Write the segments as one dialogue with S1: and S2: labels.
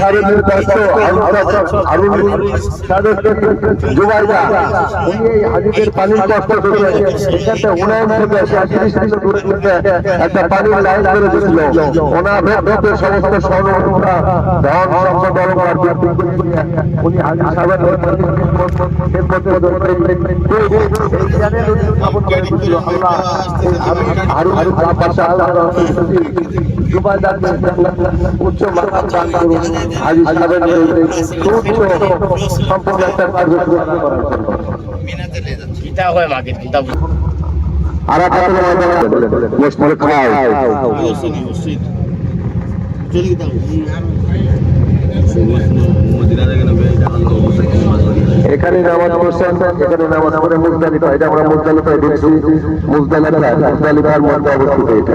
S1: হারুনের দত্ত হারুন জুবাইদা উনি এই হাজিদের পানির কষ্ট থেকে এখানে উন্নয়ন থেকে সাঁত্রিশ কিলো দূরে থেকে একটা পানির লাইন করে দিয়েছিল। ওনার ভেতরে সমস্ত স্বর্ণমুদ্রা ধন সম্পদ অলঙ্কার উনি হাজি সাহেবের আল্লাহ এই হারুন
S2: হয়
S1: আর এখানে নামাজ পড়ছেন, এখানে নামাজ পড়ে মুজদালিফা, এটা আমরা মুজদালিফায় ঢুকছি মুজদালিফা মুজদালিফার মধ্যে অবস্থিত এটা।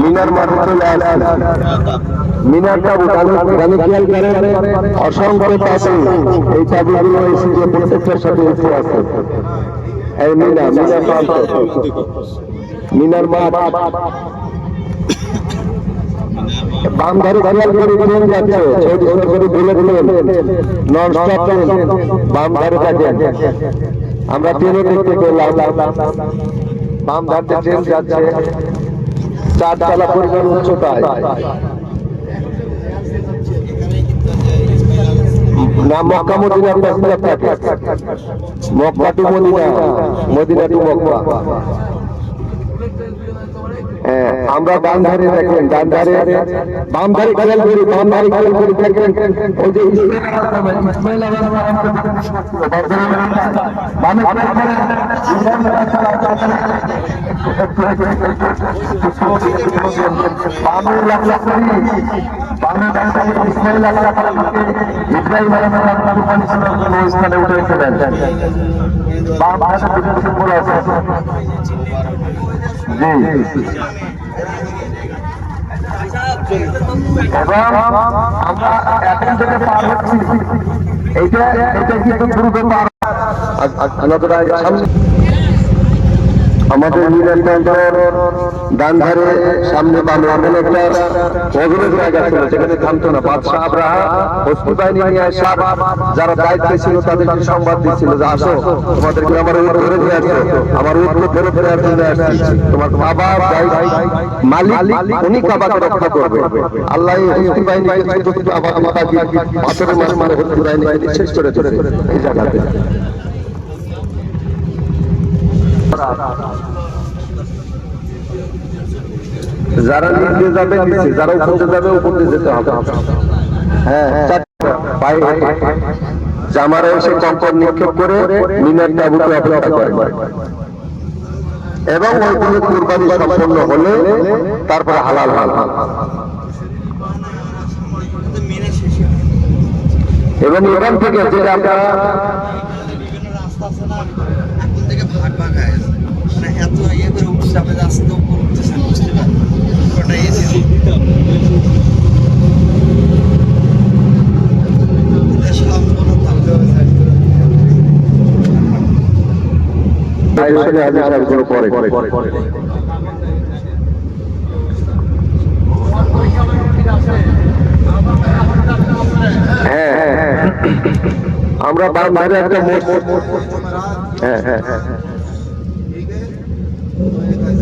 S1: মিনার মাঠে চলে আসছি। মিনার তাবু গানে খেয়াল করেন অসংখ্য তাবু এই তাবুগুলো এসে প্রত্যেকটার সাথে এই মিনা মিনার মাঠ। বাম করে যাচ্ছে। ছোট ছোট করে নন স্টপ বাম আমরা ট্রেনে দেখতে বাম ধারে ট্রেন যাচ্ছে। চারতলা পরিমাণ উচ্চতায়। না মক্কা মদিনা প্যাসেঞ্জার থাকে Mecca to Medina Medina to Mecca. আমরা ডান ধারে দেখেন, ডান ধারে, বাম ধারে খেয়াল করি, বাম ধারে খেয়াল করি, দেখেন, ওই যে জি এবং আমরা এখন থেকে পার হচ্ছি এইটা এটা কিন্তু দ্রুত পার সামনে আমাদের মিলন কেন্দ্রের ডান ধারে সামনে এমন একটা অভিনয় জায়গা ছিল যেখানে থামতো না। বাদশাহ আব্রাহা হস্তি বাহিনী নিয়ে আসা যারা দায়িত্বে ছিল তাদেরকে সংবাদ দিচ্ছিল যে আসো তোমাদেরকে আমার উঠ ধরে ফিরে আসো আমার উঠকে ধরে ফিরে আসছি। তোমার বাবা মালিক উনি কাবাকে রক্ষা করবে। আল্লাহ হস্তি বাহিনীকে ছোট ছোট আবার পাথরের মারে মারে হস্তি বাহিনীকে শেষ করে চলেছে এই জায়গাতে। যারা নিচে যাবে নিচে। যারা উপরে যাবে উপরে যেতে হবে। হ্যাঁ পায়ে জামারা এসে কঙ্কর নিক্ষেপ করে মিনার তাবুকে অপেক্ষা করে। এবং ওইগুলো কুরবানি সম্পন্ন হলে তারপরে হালাল হালাল এবং এখান থেকে যেটা আমরা
S3: রাস্তা আছে না এখন থেকে ভাগ ভাগ হয়ে গেছে মানে এত ইয়ে করে উপর উঠতেছেন বুঝতে পারেন ওটা এসি
S1: পরে হ্যাঁ হ্যাঁ হ্যাঁ আমরা বাম একটা মসজিদ হ্যাঁ হ্যাঁ হ্যাঁ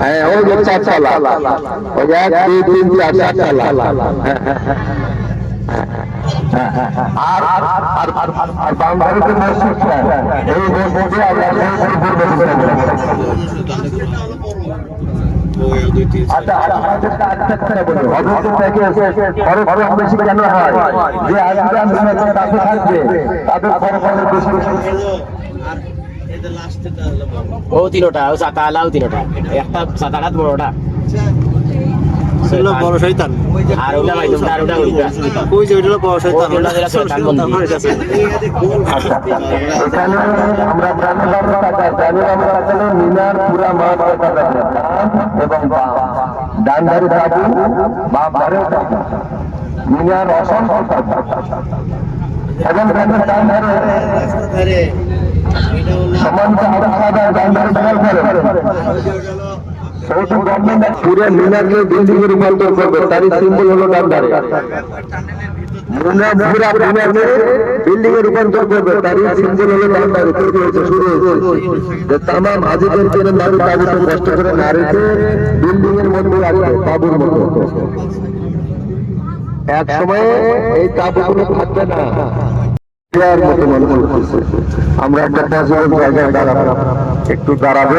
S1: হ্যাঁ ওই যে চারতলা ওই এক দুই তিন চার চারতলা। আর আর আর এই মসজিদে আচ্ছা আচ্ছা খরচ বেশি কেন হয়? যে আজকে আমরা কাছে থাকবে, তাদের বেশি।
S2: ও তিনোটা ও সাতা আলাও তিনোটা। একটা সাত আট বড়টা।
S4: বড় শয়তান।
S2: আর ওটা ভাই তোমরা আর ওটা ওইটা
S4: ওই যে ওইগুলো বড় শয়তান?
S2: ওইগুলো যেটা শয়তান বন্ধু।
S1: আমরা প্রাণীবাম টাকা প্রাণীবাম টাকা মিনার পুরা মাঠ দেখা এবং ডান ধারে তাবু বাম ধারে তাবু মিনার অসংখ্য এবং ডান ধারে পুরো মিনারকে বিল্ডিং এ রূপান্তর করবে। তারই সিম্বল হলো ডান ধারে
S3: টানেলের
S1: পুরা মিনারকে রূপান্তর করবে। তারই সিম্বল হলো ডান ধারে তৈরি হয়েছে শুরু হয়েছে। যে তামাম হাজিদের জন্য নারী কষ্ট করে না রেখে বিল্ডিং এর মধ্যে মধ্যে। এক সময়ে এই তাবুগুলো থাকবে না। মতো মনে করতেছে আমরা একটা জায়গায় দাঁড়াবো। একটু দাঁড়াবে।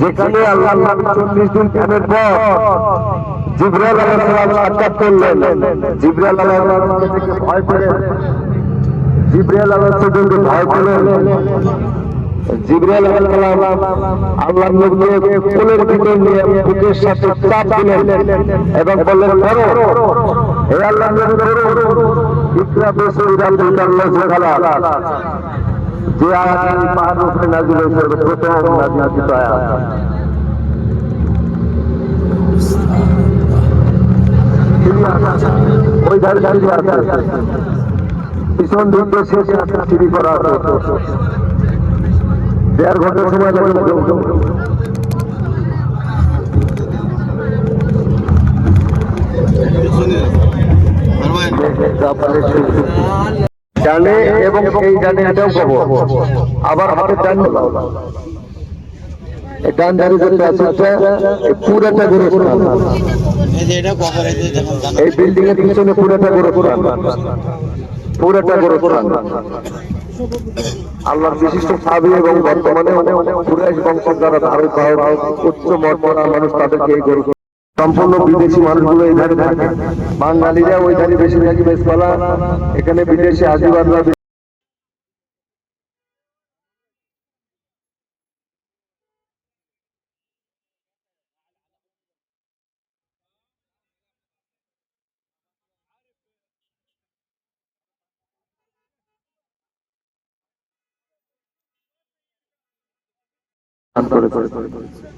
S1: যেখানে আল্লাহ চল্লিশ দিন ধ্যানের পর জিব্রাইল আলাইহিস সালাম সাক্ষাৎ করলেন। সালাম থেকে ভয় পেলেন। জিব্রাইল আলাইহিস সালামকে ভয় পেলেন। জিব্রাইল আলাইহিস সালাম আল্লাহর নবীকে কোলের ভিতর নিয়ে বুকের সাথে চাপ দিলেন এবং বললেন, ধরো, হে আল্লাহর নবী, ধরো। ইকরা বিসমি রাব্বিকাল্লাযী খালাক যে আয়াত পাহাড় উপরে নাজিল হয়েছে প্রথম নাজিল আয়াত ওই ধারে সিঁড়ি আছে। পিছন দিক শেষে একটা সিঁড়ি করা আছে। দেড় ঘণ্টা সময় লাগে ডানে এবং এই ডানে এটাও কব আবার হাতে ডান ডান ধারে যে প্যাসেজটা পুরাটা
S3: জানো
S1: এই বিল্ডিং এর পিছনে পুরাটা গোরস্থান পুরাটা গোরস্থান আল্লাহর বিশিষ্ট সাবি এবং বর্তমানে কুরাইশ বংশ যারা বাহক উচ্চ মর্যাদার মানুষ তাদেরকে এই গরু সম্পূর্ণ বিদেশি মানুষগুলো এই ধারে থাকে। বাঙালিরা ওই ধারে বেশি থাকি বেশপালা এখানে বিদেশি আদিবাসরা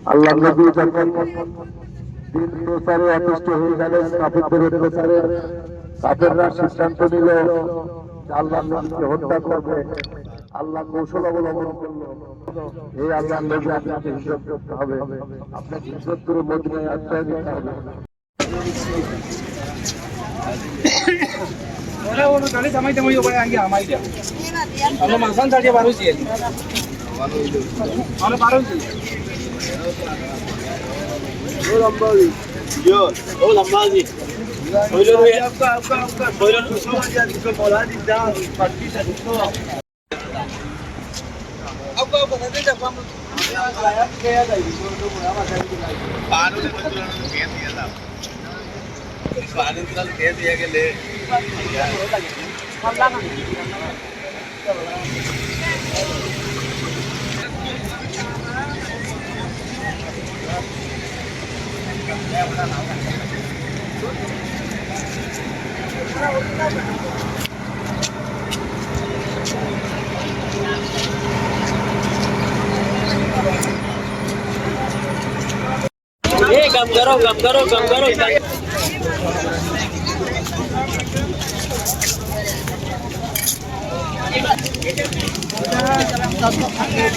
S1: আল্লাহ নবী দিন প্রচারে অতিষ্ঠ হয়ে গেল কাপেরদের প্রচারে কাপেররা সিদ্ধান্ত নিল, আল্লাহ হত্যা করবে, আল্লাহ কৌশল অবলম্বন করল। এই আল্লাহ নবী আপনাকে হিসাব করতে হবে। আপনাকে হিসাব করে মদিনায় আশ্রয় দিতে হবে।
S5: মাসান ছাড়িয়ে বারো দিয়ে
S2: বারো দিয়ে দিলাম পানি দিয়ে দিয়ে গেলে
S5: ए એ ગમ કરો ગમ કરો ગમ કરો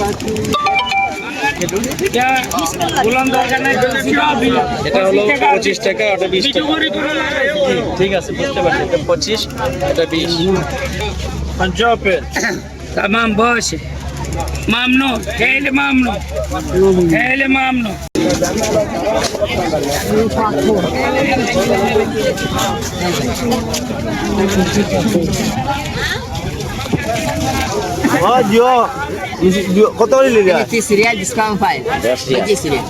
S5: Thank you. এটা হলো পঁচিশ বিশ টাকা। ঠিক আছে বুঝতে পারছি। এটা পঁচিশ এটা বিশ। পঞ্চাপের
S6: তামাম বস মামনো হেলে মামনো
S4: হেলে মামনো। হ্যাঁ, কত করে নিলে?
S2: তিরিশ রিয়াল ডিসকাউন্ট পাই পঁচিশ রিয়াল